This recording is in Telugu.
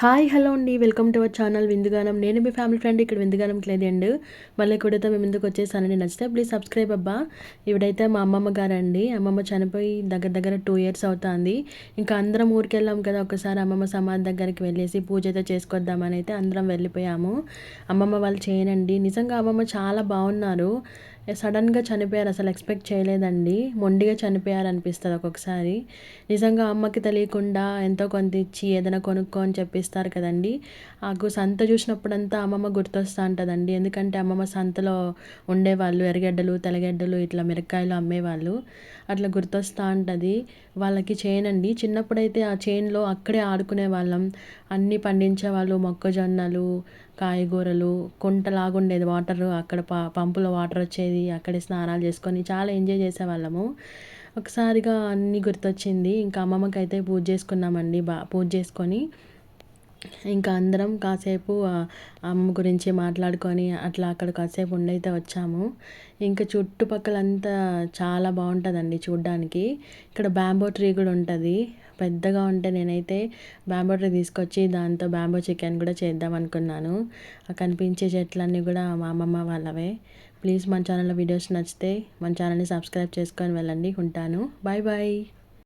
హాయ్ హలో అండి. Welcome to our channel Vindugaanam. నేను మీ ఫ్యామిలీ ఫ్రెండ్ ఇక్కడ విందుగానంకి లేదండి మళ్ళీ కూడా మేము ఎందుకు వచ్చేసానని నచ్చితే ప్లీజ్ సబ్స్క్రైబ్ అబ్బా. ఇవిడైతే మా అమ్మమ్మ గారండి. అమ్మమ్మ చనిపోయి దగ్గర దగ్గర టూ ఇయర్స్ అవుతుంది. ఇంకా అందరం ఊరికి వెళ్ళాం కదా ఒకసారి అమ్మమ్మ సమాధి దగ్గరికి వెళ్ళేసి పూజ అయితే చేసుకొద్దామని అయితే అందరం వెళ్ళిపోయాము. అమ్మమ్మ వాళ్ళు చేయనండి. నిజంగా అమ్మమ్మ చాలా బాగున్నారు. సడన్గా చనిపోయారు అసలు ఎక్స్పెక్ట్ చేయలేదండి. మొండిగా చనిపోయారు అనిపిస్తుంది ఒక్కొక్కసారి. నిజంగా అమ్మకి తెలియకుండా ఎంతో కొంత ఇచ్చి ఏదైనా కొనుక్కో అని చెప్పిస్తారు కదండి. నాకు సంత చూసినప్పుడంతా అమ్మమ్మ గుర్తొస్తూ ఉంటుందండి. ఎందుకంటే అమ్మమ్మ సంతలో ఉండేవాళ్ళు ఎర్రగడ్డలు తెల్లగడ్డలు ఇట్లా మిరక్కాయలు అమ్మేవాళ్ళు. అట్లా గుర్తొస్తూ ఉంటుంది. వాళ్ళకి చైన్ అండి చిన్నప్పుడైతే ఆ చైన్లో అక్కడే ఆడుకునే వాళ్ళం అన్నీ పండించేవాళ్ళు మొక్కజొన్నలు కాయగూరలు కుంటలాగుండేది వాటర్ అక్కడ ప పంపులో వాటర్ వచ్చేది అక్కడే స్నానాలు చేసుకొని చాలా ఎంజాయ్ చేసేవాళ్ళము. ఒకసారిగా అన్నీ గుర్తొచ్చింది. ఇంకా అమ్మమ్మకి అయితే పూజ చేసుకున్నామండి బా పూజ చేసుకొని. ఇంకా అందరం కాసేపు అమ్మ గురించి మాట్లాడుకొని అట్లా అక్కడ కాసేపు ఉండైతే వచ్చాము. ఇంకా చుట్టుపక్కలంతా చాలా బాగుంటుందండి చూడ్డానికి. ఇక్కడ బ్యాంబో ట్రీ కూడా ఉంటుంది. పెద్దగా ఉంటే నేనైతే బ్యాంబో ట్రీ తీసుకొచ్చి దాంతో బ్యాంబో చికెన్ కూడా చేద్దాం అనుకున్నాను. కనిపించే చెట్లన్నీ కూడా మా అమ్మమ్మ వాళ్ళవే. ప్లీజ్ మన ఛానల్లో వీడియోస్ నచ్చితే మన ఛానల్ని సబ్స్క్రైబ్ చేసుకొని వెళ్ళండి. ఉంటాను. Bye bye.